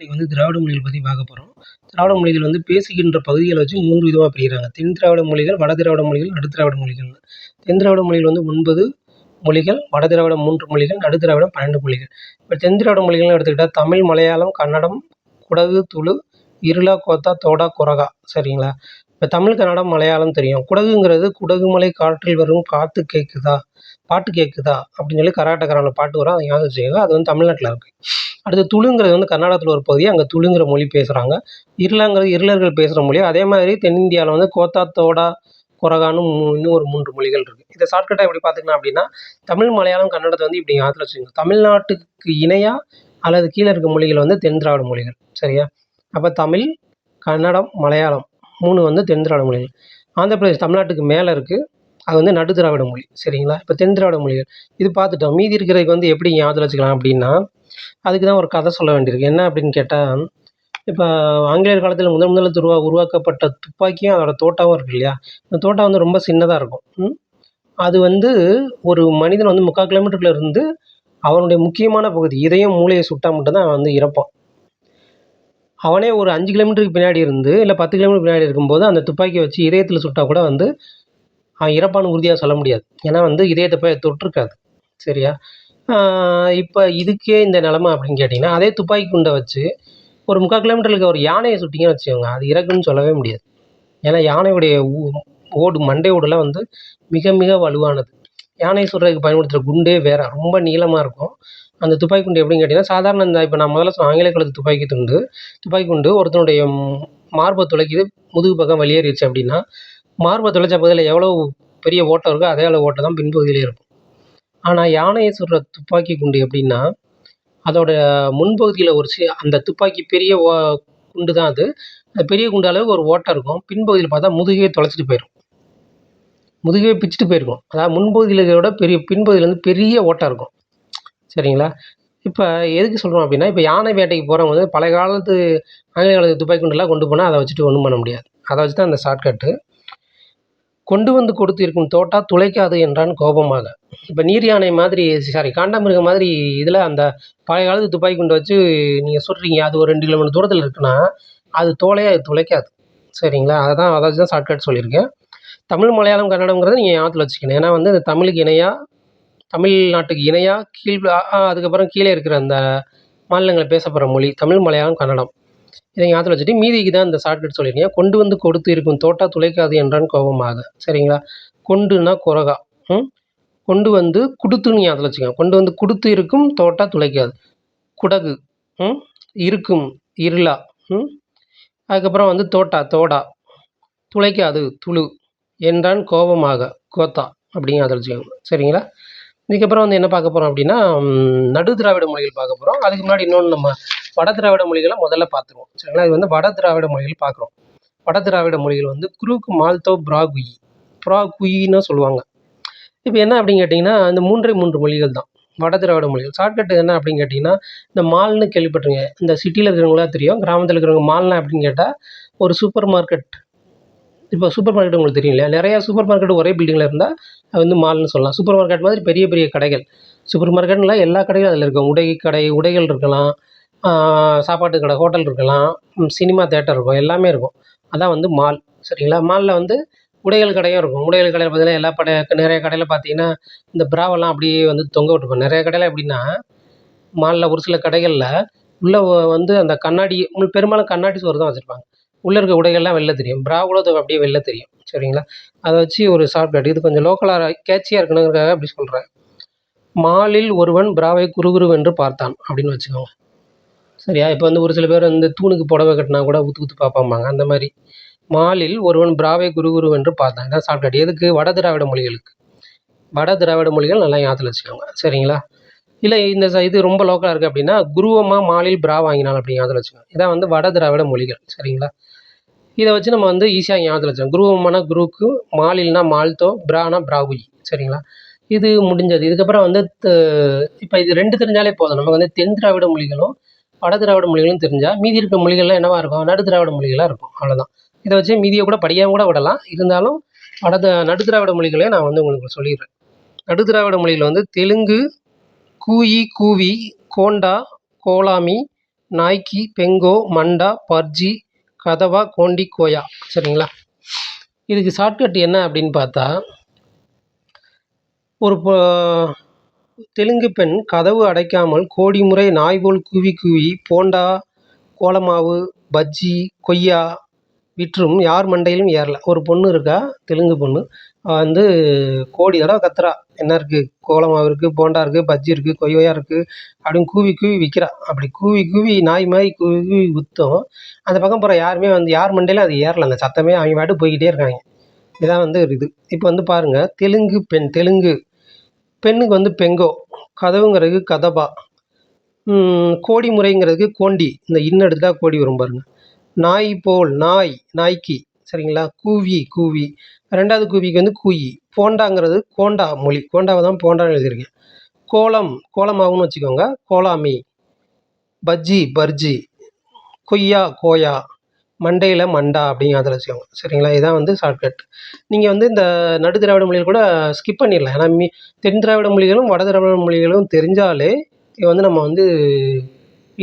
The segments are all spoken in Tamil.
இன்னைக்கு வந்து திராவிட மொழிகள் பற்றி பார்க்க போகிறோம் திராவிட மொழிகள் வந்து பேசுகின்ற பகுதிகளை வச்சு மூன்று விதமாக பிரிகிறாங்க தென் திராவிட மொழிகள் வட திராவிட மொழிகள் நடு திராவிட மொழிகள்னு தென் திராவிட மொழிகள் வந்து ஒன்பது மொழிகள் வட திராவிட மூன்று மொழிகள் நடு திராவிடம் பன்னெண்டு மொழிகள். இப்போ தென் திராவிட மொழிகள்னு எடுத்துக்கிட்டால் தமிழ் மலையாளம் கன்னடம் குடகு துளு இருளா கோத்தா தோடா குரகா. சரிங்களா? இப்போ தமிழ் கன்னடம் மலையாளம் தெரியும். குடகுங்கிறது குடகு மலை காற்றில் வரும் காற்று கேட்குதா பாட்டு கேட்குதா அப்படின்னு சொல்லி கர்நாடகாவில் பாட்டு வரும். அதை ஞாபகம் செய்யுங்க அது வந்து தமிழ்நாட்டில் இருக்குது அடுத்து துளுங்கிறது வந்து கர்நாடகத்தில் ஒரு பகுதி அங்கே துளுங்கிற மொழி பேசுகிறாங்க இருளாங்கிறது இருளர்கள் பேசுகிற மொழி. அதே மாதிரி தென்னிந்தியாவில் வந்து கோத்தா தோடா குரகான்னு இன்னும் ஒரு மூன்று மொழிகள் இருக்குது இதை ஷார்ட்கட்டாக எப்படி பார்த்துக்கலாம் அப்படின்னா தமிழ் மலையாளம் கன்னடத்தை வந்து இப்படி ஆற்றுல வச்சுக்கோங்க. தமிழ்நாட்டுக்கு இணையாக அல்லது கீழே இருக்க மொழிகள் வந்து தென் திராவிட மொழிகள். சரியா? அப்போ தமிழ் கன்னடம் மலையாளம் மூணு வந்து தென் திராவிட மொழிகள். ஆந்திர பிரதேஷ் தமிழ்நாட்டுக்கு மேலே இருக்குது அது வந்து நடு திராவிட மொழி சரிங்களா? இப்போ தென் திராவிட மொழிகள். இது பார்த்துட்டோம். மீதி இருக்கிறதுக்கு வந்து எப்படி ஞாபகத்தில் வச்சுக்கலாம் அப்படின்னா அதுக்கு தான் ஒரு கதை சொல்ல வேண்டியிருக்கு. என்ன அப்படின்னு கேட்டால் இப்போ ஆங்கிலேயர் காலத்தில் முதன் முதல்ல துருவா உருவாக்கப்பட்ட துப்பாக்கியும் அதோட தோட்டாவும் இருக்கு இல்லையா? இந்த தோட்டா வந்து ரொம்ப சின்னதாக இருக்கும். அது வந்து ஒரு மனிதன் வந்து முக்கால் கிலோமீட்டருக்குள்ள இருந்து அவனுடைய முக்கியமான பகுதி இதயம் மூளையை சுட்டா மட்டும்தான் அவன் வந்து இறப்பான். அவனே ஒரு அஞ்சு கிலோமீட்டருக்கு பின்னாடி இருந்து இல்லை பத்து கிலோமீட்டர் பின்னாடி இருக்கும்போது அந்த துப்பாக்கியை வச்சு இதயத்தில் சுட்டா கூட வந்து இறப்பான்னு உறுதியாக சொல்ல முடியாது. ஏன்னா வந்து இதயத்தை போய் தொட்டிருக்காது சரியா இப்போ இதுக்கே இந்த நிலமை அப்படின்னு கேட்டிங்கன்னா அதே துப்பாக்கி குண்டை வச்சு ஒரு முக்கால் கிலோமீட்டருக்கு ஒரு யானையை சுட்டிங்கன்னு வச்சுக்கோங்க. அது இறக்குன்னு சொல்லவே முடியாது. ஏன்னா யானையுடைய ஓடு மண்டை ஓடுலாம் வந்து மிக மிக வலுவானது. யானை சுடுறதுக்கு பயன்படுத்துகிற குண்டே வேற. ரொம்ப நீளமாக இருக்கும். அந்த துப்பாக்கி குண்டு எப்படின்னு கேட்டிங்கன்னா சாதாரண இந்த இப்போ நான் முதல்ல சொன்ன ஆங்கில காலத்து துப்பாக்கி துண்டு. துப்பாக்கி குண்டு ஒருத்தனுடைய மார்பை துளைக்குது முதுகு பக்கம் வெளியேறிடுச்சு அப்படின்னா மார்பை துளைச்ச பகுதியில் எவ்வளோ பெரிய ஓட்டம் இருக்கோ அதே அளவு ஓட்டம் தான் பின்பகுதியிலே இருக்கும். ஆனால் யானையை சுடுற துப்பாக்கி குண்டு எப்படின்னா அதோட முன்பகுதியில் ஒரு சி அந்த துப்பாக்கி பெரிய ஓ குண்டு தான் அது அந்த பெரிய குண்டு அளவுக்கு ஒரு ஓட்டை இருக்கும். பின்பகுதியில் பார்த்தா முதுகையே தொலைச்சிட்டு போயிடும் முதுகையே பிச்சுட்டு போயிருக்கும். அதாவது முன்பகுதியில் இருக்கிறத விட பெரிய பின்பகுதியில் வந்து பெரிய ஓட்டை இருக்கும். சரிங்களா? இப்போ எதுக்கு சொல்கிறோம் அப்படின்னா இப்போ யானை வேட்டைக்கு போகிறவங்க வந்து பழைய காலத்து ஆங்கில காலத்து துப்பாக்கி குண்டுலாம் கொண்டு போனால் அதை வச்சுட்டு ஒன்றும் பண்ண முடியாது. அதை வச்சு தான் அந்த ஷார்ட்கட்டு கொண்டு வந்து கொடுத்து இருக்கும் தோட்டா துளைக்காது என்றான் கோபமாக. இப்போ நீர் யானை மாதிரி சாரி காண்டாமிருகம் மாதிரி இதில் அந்த பழைய காலத்து துப்பாக்கி குண்டு வச்சு நீங்கள் சுடுறீங்க அது ஒரு ரெண்டு கிலோமீட்டர் தூரத்தில் இருக்குன்னா அது தோலையே அது துளைக்காது. சரிங்களா? அதை தான் அதை வச்சு தான் ஷார்ட்கட் சொல்லியிருக்கேன். தமிழ் மலையாளம் கன்னடங்கிறத நீங்கள் ஞாபகத்தில் வச்சுக்கணும். ஏன்னா வந்து இந்த தமிழுக்கு இணையாக தமிழ்நாட்டுக்கு இணையாக கீழ் அதுக்கப்புறம் கீழே இருக்கிற அந்த மாநிலங்களில் பேசப்படுற மொழி தமிழ் மலையாளம் கன்னடம். இதை ஞாபகத்தில் வச்சுட்டு மீதிக்கு தான் இந்த ஷார்ட்கட் சொல்லியிருக்கேன் கொண்டு வந்து கொடுத்து இருக்கும் தோட்டா துளைக்காது என்றான் கோபமாக. சரிங்களா? கொண்டுனா குரகா. ம்? கொண்டு வந்து கொடுத்துன்னு ஞாபகத்தில் வச்சுக்கோங்க. கொண்டு வந்து கொடுத்து இருக்கும் தோட்டா துளைக்காது. குடகு. ம்? இருக்கும். இருளா. ம்? அதுக்கப்புறம் வந்து தோட்டா தோடா. துளைக்காது துளு என்றான் கோபமாக. கோத்தா. அப்படிங்க அதை வச்சுக்கோங்க. சரிங்களா? இதுக்கப்புறம் வந்து என்ன பார்க்க போகிறோம் அப்படின்னா நடு திராவிட மொழிகள் பார்க்க போகிறோம் அதுக்கு முன்னாடி இன்னொன்று நம்ம வட திராவிட மொழிகளை முதல்ல பார்த்துருவோம். சரிங்களா? இது வந்து வட திராவிட மொழிகள் பார்க்குறோம். வட திராவிட மொழிகள் வந்து குரூக் மால்தோ பிராகுயி பிராகுயின்னு சொல்லுவாங்க. இப்போ என்ன அப்படின்னு கேட்டிங்கன்னா இந்த மூன்றே மூன்று மொழிகள் தான். வட திராவிட மொழிகள். ஷார்ட்கட் என்ன அப்படின்னு கேட்டிங்கன்னா இந்த மால்னு கேள்விப்பட்டிருங்க இந்த சிட்டியில் இருக்கிறவங்களா தெரியும். கிராமத்தில் இருக்கிறவங்க மால்னா அப்படின்னு கேட்டால் ஒரு சூப்பர் மார்க்கெட் இப்போ சூப்பர் மார்க்கெட் உங்களுக்கு தெரியும் இல்லையா நிறையா சூப்பர் மார்க்கெட் ஒரே பில்டிங்கில் இருந்தால் அது வந்து மால்னு சொல்லலாம். சூப்பர் மார்க்கெட் மாதிரி பெரிய பெரிய கடைகள். சூப்பர் மார்க்கெட்ல எல்லா கடைகளும் அதில் இருக்கும். உடை கடை உடைகள் இருக்கலாம் சாப்பாட்டு கடை ஹோட்டல் இருக்கலாம் சினிமா தேட்டர் இருக்கும். எல்லாமே இருக்கும். அதான் வந்து மால் சரிங்களா? மாலில் வந்து உடைகள் கடையும் இருக்கும். உடைகள் கடையில் பார்த்தீங்கன்னா எல்லா கடை நிறைய கடையில் பார்த்தீங்கன்னா இந்த பிராவெல்லாம் அப்படியே வந்து தொங்க விட்டுருப்போம் நிறைய கடையில் எப்படின்னா மாலில் ஒரு சில கடைகளில் உள்ளே வந்து அந்த கண்ணாடி உள் பெரும்பாலும் கண்ணாடி சோறு தான் வச்சுருப்பாங்க. உள்ளே இருக்க உடைகள்லாம் வெளில தெரியும். பிரா கூட அப்படியே வெளில தெரியும். சரிங்களா? அதை வச்சு ஒரு ஷார்ட்கட் இது கொஞ்சம் லோக்கலாக கேட்சியாக இருக்கணுங்கிறக்காக அப்படி சொல்கிறேன் மாலில் ஒருவன் பிராவை குறுகுருவென்று பார்த்தான் அப்படின்னு வச்சுக்கோங்க. சரியா? இப்போ வந்து ஒரு சில பேர் வந்து தூணுக்கு புடவை கட்டினா கூட ஊத்து ஊத்து பார்ப்பாங்க அந்த மாதிரி. மாலில் ஒருவன் பிராவை குருகுருவென்று பார்த்தான். இதான் ஷார்ட்கட் எதுக்கு? வட திராவிட மொழிகளுக்கு. வட திராவிட மொழிகள் நல்லா ஞாபகத்தில் வச்சுக்கோங்க. சரிங்களா? இல்லை இந்த இது ரொம்ப லோக்கலாக இருக்குது அப்படின்னா குருவமா மாலில் பிரா வாங்கினான் அப்படிங்க ஞாபகத்தில் வச்சுக்கோங்க. இதான் வந்து வட திராவிட மொழிகள் சரிங்களா? இதை வச்சு நம்ம வந்து ஈஸியாக ஞாபகத்தில் வச்சோம் குருவமான குருக்கு மாலில்னா மால்தோ பிரானா பிராகுயி சரிங்களா? இது முடிஞ்சது. இதுக்கப்புறம் வந்து இப்போ இது ரெண்டு தெரிஞ்சாலே போதும். நமக்கு வந்து தென் திராவிட மொழிகளும் வட திராவிட மொழிகளும் தெரிஞ்சால் மீதி இருக்க மொழிகள்லாம் என்னவா இருக்கும்? நடு திராவிட மொழிகளாக இருக்கும். அவ்வளோதான் இதை வச்சு மீதியை கூட படிக்காம கூட விடலாம். இருந்தாலும் வட த- நடு திராவிட மொழிகளே நான் வந்து உங்களுக்கு சொல்லிடுறேன். நடு திராவிட மொழிகள் வந்து தெலுங்கு கூயி கூவி கோண்டா கோலாமி நாய்க்கி பெங்கோ மண்டா பர்ஜி கதவா கோண்டி கோயா. சரிங்களா? இதுக்கு ஷார்ட்கட் என்ன அப்படின்னு பார்த்தா ஒரு தெலுங்கு பெண் கதவு அடைக்காமல் கோடி முறை நாய் போல் கூவி கூவி போண்டா கோலமாவு பஜ்ஜி கொய்யா விற்றும் யார் மண்டையிலும் ஏறல. ஒரு பொண்ணு இருக்கா? தெலுங்கு பொண்ணு. அவள் வந்து கோடி தடவை கத்துறா. என்ன இருக்குது கோலமாவு இருக்குது போண்டா இருக்குது பஜ்ஜி இருக்குது கொய்யா இருக்குது அப்படின்னு கூவி கூவி விற்கிறா அப்படி கூவி கூவி நாய் மாதிரி கூவி கூவி விற்றும் அந்த பக்கம் போகிற யாருமே வந்து யார் மண்டையிலும் அது ஏறல. அந்த சத்தமே அவங்க பாட்டு போய்கிட்டே இருக்காங்க. இதான் வந்து ஒரு இது. இப்போ வந்து பாருங்கள் தெலுங்கு பெண் தெலுங்கு பெண்ணுக்கு வந்து பெங்கோ கதவுங்கிறதுக்கு கதபா கோடி முறைங்கிறதுக்கு கோண்டி. இந்த இன்ன எடுத்துட்டா கோடி வரும் பாருங்கள் நாய் போல் நாய் நாய்க்கு. சரிங்களா? கூவி கூவி. ரெண்டாவது கூவிக்கு வந்து கூயி. போண்டாங்கிறது கோண்டா மொழி. கோண்டாவை தான் போண்டான்னு எழுதியிருக்கேன். கோலம் கோலமாவுன்னு வச்சுக்கோங்க. கோலாமி. பஜ்ஜி பர்ஜி. கொய்யா கோயா. மண்டையில் மண்டா அப்படிங்கிற அதில் வச்சுக்கோங்க. சரிங்களா? இதான் வந்து ஷார்ட்கட் நீங்கள் வந்து இந்த நடு திராவிட மொழிகள் கூட ஸ்கிப் பண்ணிடலாம். ஏன்னா மீ தென் திராவிட மொழிகளும் வட திராவிட மொழிகளும் தெரிஞ்சாலே இது வந்து நம்ம வந்து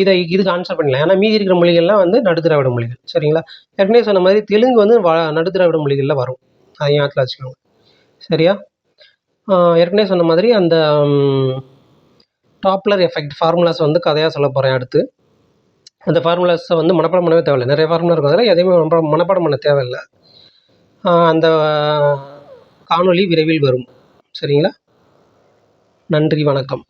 இதை இதுக்கு ஆன்சர் பண்ணலாம் ஏன்னா மீதி இருக்கிற மொழிகள்லாம் வந்து நடுத்திராவிட மொழிகள். சரிங்களா? ஏற்கனவே சொன்ன மாதிரி தெலுங்கு வந்து வ நடுத்திராவிட மொழிகளில் வரும். அதை ஞாபகத்தில் வச்சுக்கோங்க. சரியா? ஏற்கனவே சொன்ன மாதிரி அந்த டாப்லர் எஃபெக்ட் ஃபார்முலாஸ் வந்து கதையாக சொல்ல போகிறேன் அடுத்து. அந்த ஃபார்முலாஸை வந்து மனப்பாடம் பண்ணவே தேவையில்லை. நிறைய ஃபார்முலா இருக்கும். அதில் எதையுமே மனப்பாடம் மனப்பாடம் பண்ண தேவையில்லை. அந்த காணொளி விரைவில் வரும். சரிங்களா? நன்றி வணக்கம்.